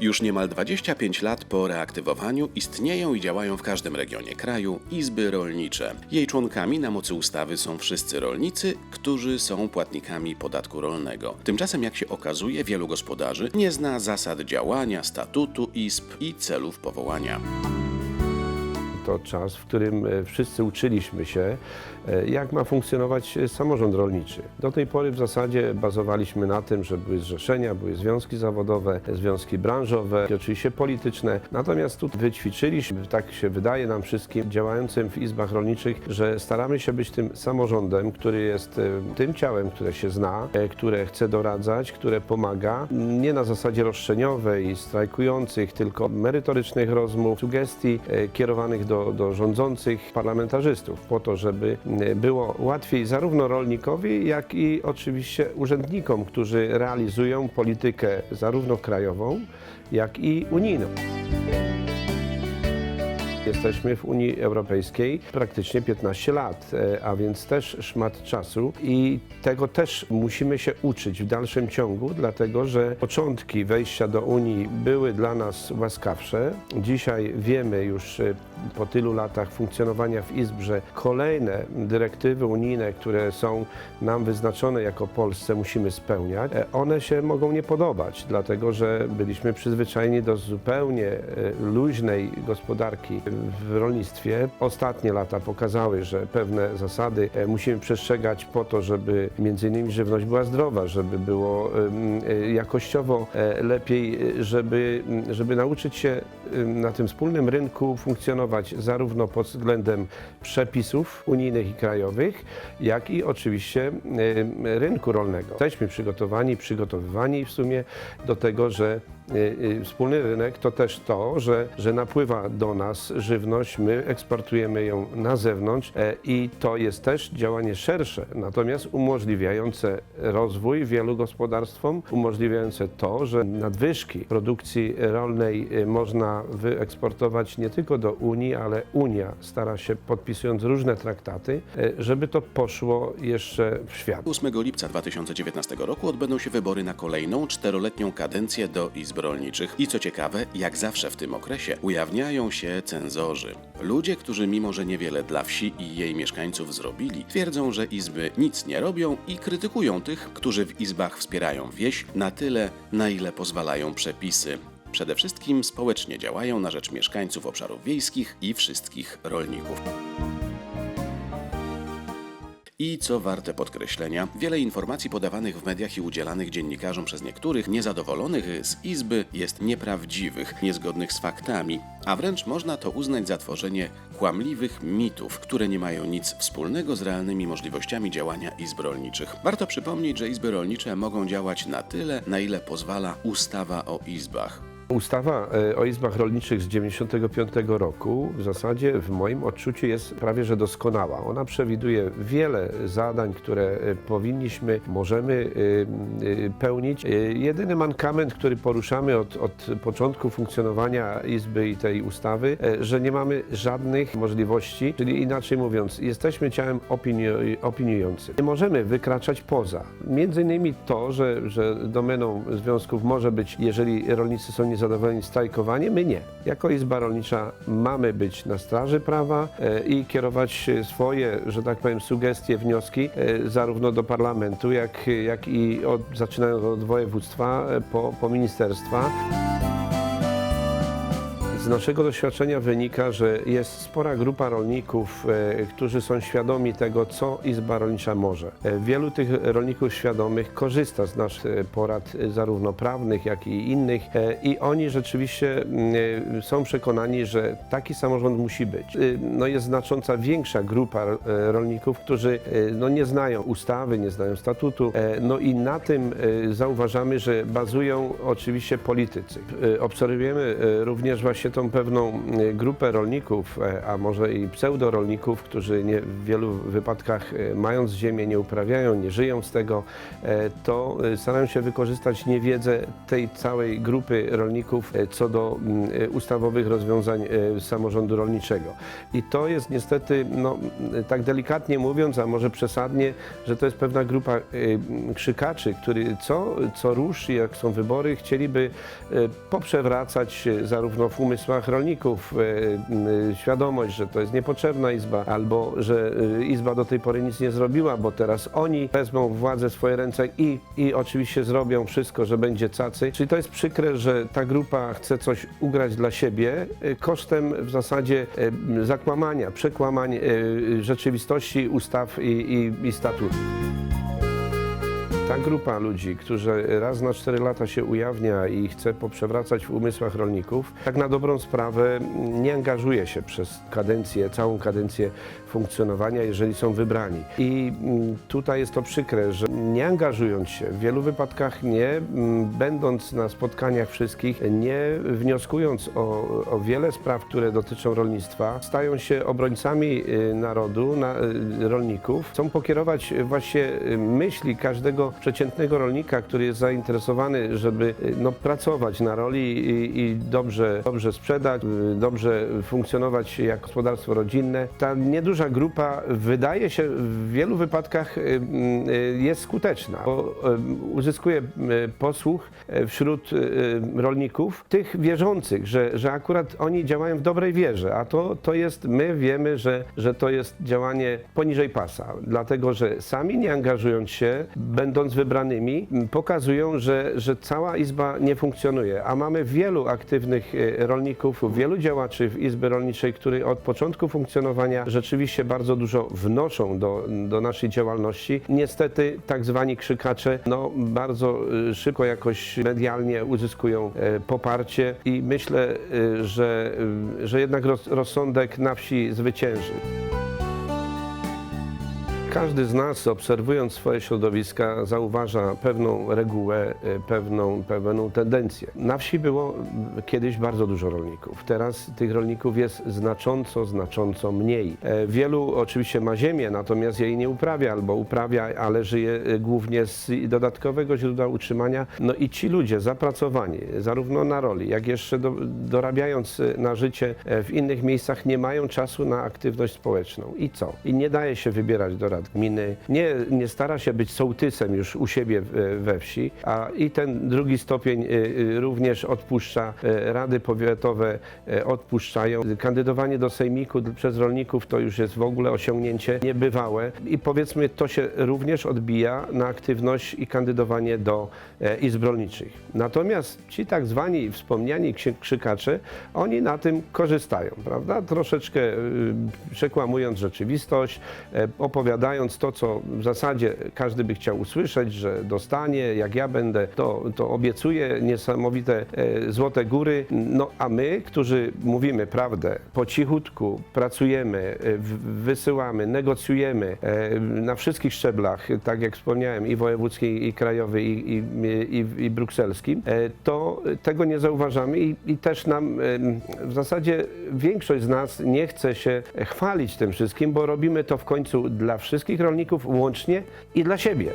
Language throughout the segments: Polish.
Już niemal 25 lat po reaktywowaniu istnieją i działają w każdym regionie kraju izby rolnicze. Jej członkami na mocy ustawy są wszyscy rolnicy, którzy są płatnikami podatku rolnego. Tymczasem, jak się okazuje, wielu gospodarzy nie zna zasad działania, statutu izb i celów powołania. To czas, w którym e, wszyscy uczyliśmy się, e, jak ma funkcjonować e, samorząd rolniczy. Do tej pory w zasadzie bazowaliśmy na tym, że były zrzeszenia, były związki zawodowe, związki branżowe i oczywiście polityczne. Natomiast tu wyćwiczyliśmy, tak się wydaje nam wszystkim działającym w izbach rolniczych, że staramy się być tym samorządem, który jest tym ciałem, które się zna, które chce doradzać, które pomaga, nie na zasadzie roszczeniowej, strajkujących, tylko merytorycznych rozmów, sugestii kierowanych do, do rządzących parlamentarzystów, po to, żeby e, było łatwiej zarówno rolnikowi, jak i oczywiście urzędnikom, którzy realizują politykę zarówno krajową, jak i unijną. Jesteśmy w Unii Europejskiej praktycznie 15 lat, e, a więc też szmat czasu i tego też musimy się uczyć w dalszym ciągu, dlatego że początki wejścia do Unii były dla nas łaskawsze. Dzisiaj wiemy już e, po tylu latach funkcjonowania w Izb, że kolejne dyrektywy unijne, które są nam wyznaczone jako Polsce, musimy spełniać. E, One się mogą nie podobać, dlatego że byliśmy przyzwyczajeni do zupełnie luźnej gospodarki w rolnictwie. Ostatnie lata pokazały, że pewne zasady e, musimy przestrzegać po to, żeby między innymi żywność była zdrowa, żeby było e, jakościowo e, lepiej, żeby, żeby nauczyć się na tym wspólnym rynku funkcjonować zarówno pod względem przepisów unijnych i krajowych, jak i oczywiście rynku rolnego. Jesteśmy przygotowani, przygotowywani w sumie do tego, że wspólny rynek to też to, że, że napływa do nas żywność, my eksportujemy ją na zewnątrz e, i to jest też działanie szersze, natomiast umożliwiające rozwój wielu gospodarstwom, umożliwiające to, że nadwyżki produkcji rolnej y, można wyeksportować nie tylko do Unii, ale Unia stara się, podpisując różne traktaty, e, żeby to poszło jeszcze w świat. 8 lipca 2019 roku odbędą się wybory na kolejną czteroletnią kadencję do Rolniczych. I co ciekawe, jak zawsze w tym okresie ujawniają się cenzorzy. Ludzie, którzy mimo, że niewiele dla wsi i jej mieszkańców zrobili, twierdzą, że Izby nic nie robią i krytykują tych, którzy w Izbach wspierają wieś na tyle, na ile pozwalają przepisy. Przede wszystkim społecznie działają na rzecz mieszkańców obszarów wiejskich i wszystkich rolników. I co warte podkreślenia, wiele informacji podawanych w mediach i udzielanych dziennikarzom przez niektórych niezadowolonych z Izby jest nieprawdziwych, niezgodnych z faktami, a wręcz można to uznać za tworzenie kłamliwych mitów, które nie mają nic wspólnego z realnymi możliwościami działania izb rolniczych. Warto przypomnieć, że izby rolnicze mogą działać na tyle, na ile pozwala ustawa o izbach. Ustawa e, o izbach rolniczych z 1995 roku w zasadzie w moim odczuciu jest prawie że doskonała. Ona przewiduje wiele zadań, które e, powinniśmy, możemy e, pełnić. Jedyny mankament, który poruszamy od, od początku funkcjonowania izby i tej ustawy, że nie mamy żadnych możliwości, czyli inaczej mówiąc, jesteśmy ciałem opiniującym. Nie możemy wykraczać poza. Między innymi to, że, że domeną związków może być, jeżeli rolnicy są niezadowoleni, strajkowanie, my nie. Jako Izba Rolnicza mamy być na straży prawa e, i kierować swoje, że tak powiem, sugestie, wnioski e, zarówno do parlamentu, jak, jak i od, zaczynając od województwa e, po, po ministerstwa. Z naszego doświadczenia wynika, że jest spora grupa rolników, e, którzy są świadomi tego, co Izba Rolnicza może. E, Wielu tych rolników świadomych korzysta z naszych e, porad, zarówno prawnych, jak i innych, i oni rzeczywiście mm, są przekonani, że taki samorząd musi być. No jest znacząca większa grupa rolników, którzy no, nie znają ustawy, nie znają statutu, no i na tym zauważamy, że bazują oczywiście politycy. Obserwujemy również właśnie to tą pewną e, grupę rolników, e, a może i pseudorolników, którzy nie, w wielu wypadkach e, mając ziemię nie uprawiają, nie żyją z tego, to starają się wykorzystać niewiedzę tej całej grupy rolników co do mm, ustawowych rozwiązań samorządu rolniczego. I to jest niestety, no, tak delikatnie mówiąc, a może przesadnie, że to jest pewna grupa krzykaczy, który co, co rusz, jak są wybory, chcieliby poprzewracać zarówno w umysłach rolników e, świadomość, że to jest niepotrzebna izba, albo że e, izba do tej pory nic nie zrobiła, bo teraz oni wezmą władzę w swoje ręce i, i oczywiście zrobią wszystko, że będzie cacy. Czyli to jest przykre, że ta grupa chce coś ugrać dla siebie e, kosztem w zasadzie zakłamania, przekłamań rzeczywistości, ustaw i, i, i statutów. Ta grupa ludzi, którzy raz na 4 lata się ujawnia i chce poprzewracać w umysłach rolników, tak na dobrą sprawę nie angażuje się przez kadencję, całą kadencję funkcjonowania, jeżeli są wybrani. I mm, tutaj jest to przykre, że nie angażując się, w wielu wypadkach nie mm, będąc na spotkaniach wszystkich, nie wnioskując o, o wiele spraw, które dotyczą rolnictwa, stają się obrońcami y, narodu, na, y, rolników. Chcą pokierować y, właśnie myśli każdego przeciętnego rolnika, który jest zainteresowany, żeby y, no, pracować na roli i, i dobrze, dobrze sprzedać, y, dobrze funkcjonować jak gospodarstwo rodzinne. Ta nieduża grupa wydaje się w wielu wypadkach y, jest skuteczna, bo uzyskuje posłuch wśród rolników, tych wierzących, że, że akurat oni działają w dobrej wierze, a to, to jest, my wiemy, że, że to jest działanie poniżej pasa, dlatego że sami nie angażując się, będąc wybranymi, m, pokazują, że, że cała Izba nie funkcjonuje, a mamy wielu aktywnych e, rolników, wielu działaczy w Izby Rolniczej, którzy od początku funkcjonowania rzeczywiście bardzo dużo wnoszą do, do naszej działalności. Niestety tak zwani krzykacze no, bardzo e, szybko jakoś medialnie uzyskują e, poparcie i myślę, że, że jednak roz, rozsądek na wsi zwycięży. Każdy z nas, obserwując swoje środowiska, zauważa pewną regułę, e, pewną, pewną tendencję. Na wsi było kiedyś bardzo dużo rolników. Teraz tych rolników jest znacząco, znacząco mniej. E, Wielu oczywiście ma ziemię, natomiast jej nie uprawia albo uprawia, ale żyje e, głównie z dodatkowego źródła utrzymania. No i ci ludzie zapracowani, zarówno na roli, jak jeszcze do, dorabiając e, na życie e, w innych miejscach, nie mają czasu na aktywność społeczną. I co? I nie daje się wybierać do gminy, nie, nie stara się być sołtysem już u siebie we wsi, a i ten drugi stopień y, y, również odpuszcza, y, rady powiatowe odpuszczają. Kandydowanie do sejmiku przez rolników to już jest w ogóle osiągnięcie niebywałe i powiedzmy to się również odbija na aktywność i kandydowanie do e, izb rolniczych. Natomiast ci tak zwani wspomniani krzykacze, oni na tym korzystają, prawda? Troszeczkę przekłamując rzeczywistość, e, opowiadając to, co w zasadzie każdy by chciał usłyszeć, że dostanie, jak ja będę, to, to obiecuję niesamowite e, złote góry. No a my, którzy mówimy prawdę, po cichutku pracujemy, e, wysyłamy, negocjujemy e, na wszystkich szczeblach, tak jak wspomniałem, i wojewódzki, i krajowy, i, i, i, i brukselskim, to tego nie zauważamy i, i też nam w zasadzie większość z nas nie chce się chwalić tym wszystkim, bo robimy to w końcu dla wszystkich rolników łącznie i dla siebie.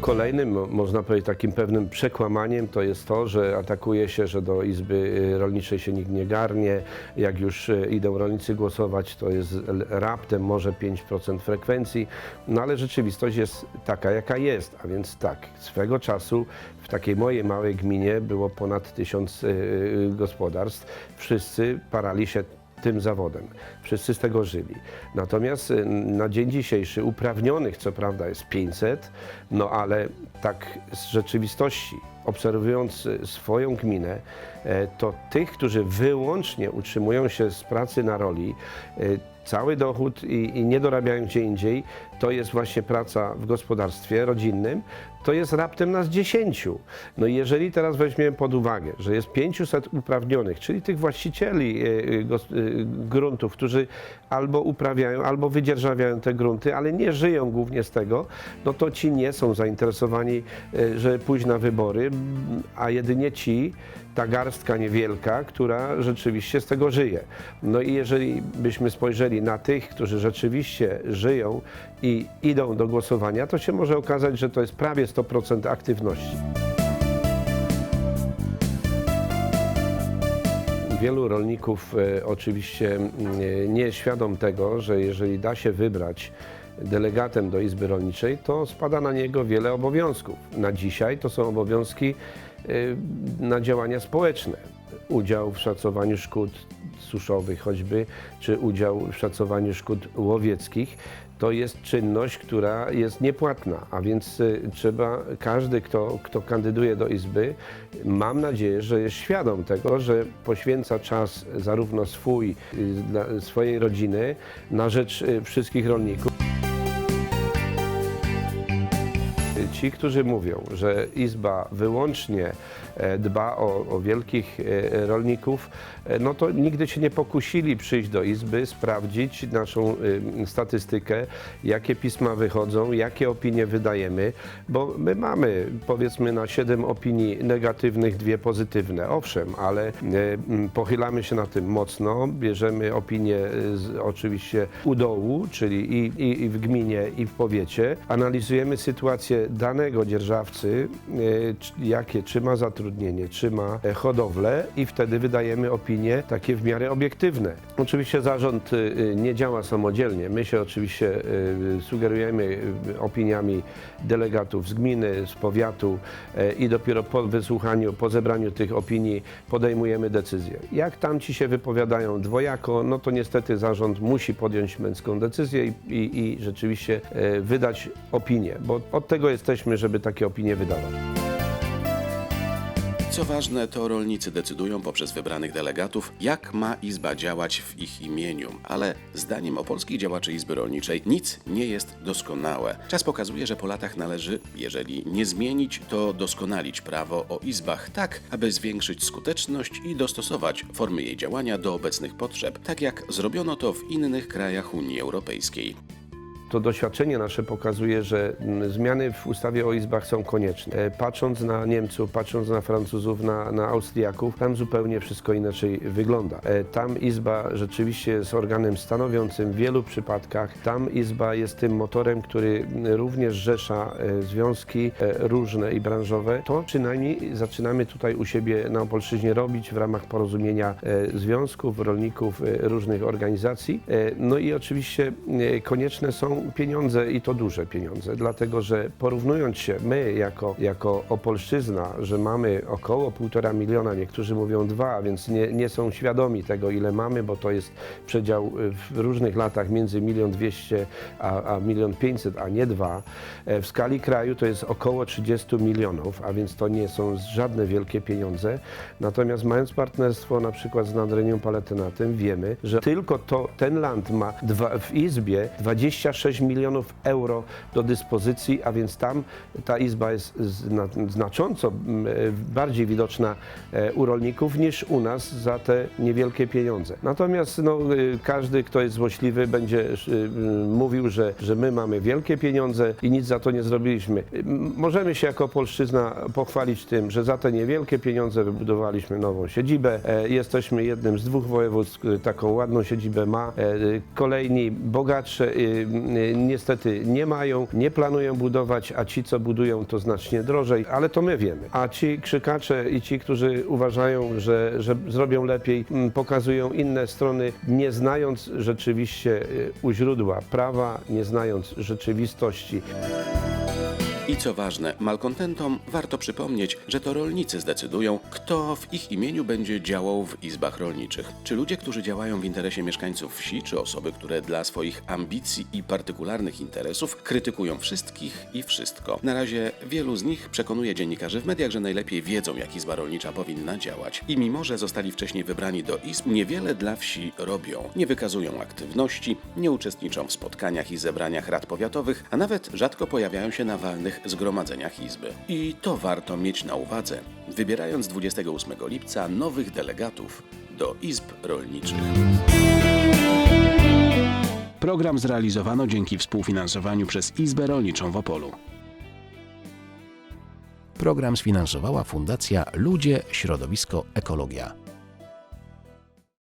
Kolejnym, mo- można powiedzieć, takim pewnym przekłamaniem to jest to, że atakuje się, że do Izby y, Rolniczej się nikt nie garnie. Jak już y, idą rolnicy głosować, to jest raptem może 5% frekwencji. No ale rzeczywistość jest taka, jaka jest. A więc tak, swego czasu w takiej mojej małej gminie było ponad tysiąc y, gospodarstw. Wszyscy parali się tym zawodem. Wszyscy z tego żyli. Natomiast y, na dzień dzisiejszy uprawnionych co prawda jest 500, no ale tak z rzeczywistości, obserwując y, swoją gminę, e, to tych, którzy wyłącznie utrzymują się z pracy na roli, y, cały dochód i, i nie dorabiają gdzie indziej, to jest właśnie praca w gospodarstwie rodzinnym, to jest raptem nas 10. No jeżeli teraz weźmiemy pod uwagę, że jest 500 uprawnionych, czyli tych właścicieli e, e, e, gruntów, którzy albo uprawiają, albo wydzierżawiają te grunty, ale nie żyją głównie z tego, no to ci nie są zainteresowani, e, żeby pójść na wybory, a jedynie ci, ta garstka niewielka, która rzeczywiście z tego żyje. No i jeżeli byśmy spojrzeli na tych, którzy rzeczywiście żyją i idą do głosowania, to się może okazać, że to jest prawie 100% aktywności. Wielu rolników e, oczywiście e, nie jest świadom tego, że jeżeli da się wybrać delegatem do Izby Rolniczej, to spada na niego wiele obowiązków. Na dzisiaj to są obowiązki na działania społeczne. Udział w szacowaniu szkód suszowych choćby, czy udział w szacowaniu szkód łowieckich. To jest czynność, która jest niepłatna, a więc y, trzeba, każdy, kto, kto kandyduje do Izby, mam nadzieję, że jest świadom tego, że poświęca czas zarówno swój, y, dla swojej rodziny, na rzecz y, wszystkich rolników. Ci, którzy mówią, że Izba wyłącznie e, dba o, o wielkich e, rolników, e, no to nigdy się nie pokusili przyjść do Izby, sprawdzić naszą statystykę, jakie pisma wychodzą, jakie opinie wydajemy, bo my mamy powiedzmy na 7 opinii negatywnych, dwie pozytywne. Owszem, ale pochylamy się na tym mocno, bierzemy opinie z, oczywiście u dołu, czyli i, i, i w gminie, i w powiecie, analizujemy sytuację danego dzierżawcy, e, jakie, czy ma zatrudnienie, czy ma e, hodowlę i wtedy wydajemy opinie takie w miarę obiektywne. Oczywiście zarząd e, nie działa samodzielnie. My się oczywiście sugerujemy opiniami delegatów z gminy, z powiatu i dopiero po wysłuchaniu, po zebraniu tych opinii podejmujemy decyzję. Jak tamci się wypowiadają dwojako, no to niestety zarząd musi podjąć męską decyzję i, i, i rzeczywiście wydać opinię, bo od tego jesteśmy, żeby takie opinie wydawać. Co ważne, to rolnicy decydują poprzez wybranych delegatów, jak ma Izba działać w ich imieniu. Ale zdaniem opolskich działaczy Izby Rolniczej nic nie jest doskonałe. Czas pokazuje, że po latach należy, jeżeli nie zmienić, to doskonalić prawo o Izbach tak, aby zwiększyć skuteczność i dostosować formy jej działania do obecnych potrzeb, tak jak zrobiono to w innych krajach Unii Europejskiej. To doświadczenie nasze pokazuje, że mm, zmiany w ustawie o izbach są konieczne. E, Patrząc na Niemców, patrząc na Francuzów, na, na Austriaków, tam zupełnie wszystko inaczej wygląda. E, Tam izba rzeczywiście jest organem stanowiącym w wielu przypadkach. Tam izba jest tym motorem, który mm, również rzesza e, związki różne i branżowe. To przynajmniej zaczynamy tutaj u siebie na Opolszczyźnie robić w ramach porozumienia związków, rolników, różnych organizacji. No i oczywiście konieczne są pieniądze i to duże pieniądze, dlatego że porównując się my jako, jako Opolszczyzna, że mamy około półtora miliona, niektórzy mówią dwa, więc nie, nie są świadomi tego ile mamy, bo to jest przedział w różnych latach między milion dwieście a, milion pięćset, a nie dwa. E, W skali kraju to jest około 30 milionów, a więc to nie są żadne wielkie pieniądze. Natomiast mając partnerstwo na przykład z Nadrenią Palatynatem, wiemy, że tylko to, ten land ma dwa, w Izbie 26 milionów euro do dyspozycji, a więc tam ta Izba jest zna, znacząco m, e, bardziej widoczna e, u rolników niż u nas za te niewielkie pieniądze. Natomiast no, y, każdy, kto jest złośliwy, będzie y, y, mówił, że, że my mamy wielkie pieniądze i nic za to nie zrobiliśmy. Możemy się jako Polszczyzna pochwalić tym, że za te niewielkie pieniądze wybudowaliśmy nową siedzibę. E, Jesteśmy jednym z dwóch województw, taką ładną siedzibę ma. Kolejni bogatsze niestety nie mają, nie planują budować, a ci, co budują, to znacznie drożej, ale to my wiemy. A ci krzykacze i ci, którzy uważają, że, że zrobią lepiej, m, pokazują inne strony, nie znając rzeczywiście y, u źródła prawa, nie znając rzeczywistości. I co ważne, malkontentom warto przypomnieć, że to rolnicy zdecydują, kto w ich imieniu będzie działał w izbach rolniczych. Czy ludzie, którzy działają w interesie mieszkańców wsi, czy osoby, które dla swoich ambicji i partykularnych interesów krytykują wszystkich i wszystko. Na razie wielu z nich przekonuje dziennikarzy w mediach, że najlepiej wiedzą, jak izba rolnicza powinna działać. I mimo, że zostali wcześniej wybrani do izb, niewiele dla wsi robią. Nie wykazują aktywności, nie uczestniczą w spotkaniach i zebraniach rad powiatowych, a nawet rzadko pojawiają się na walnych kolejnych zgromadzeniach Izby. I to warto mieć na uwadze, wybierając 28 lipca nowych delegatów do Izb Rolniczych. Program zrealizowano dzięki współfinansowaniu przez Izbę Rolniczą w Opolu. Program sfinansowała Fundacja Ludzie, Środowisko, Ekologia.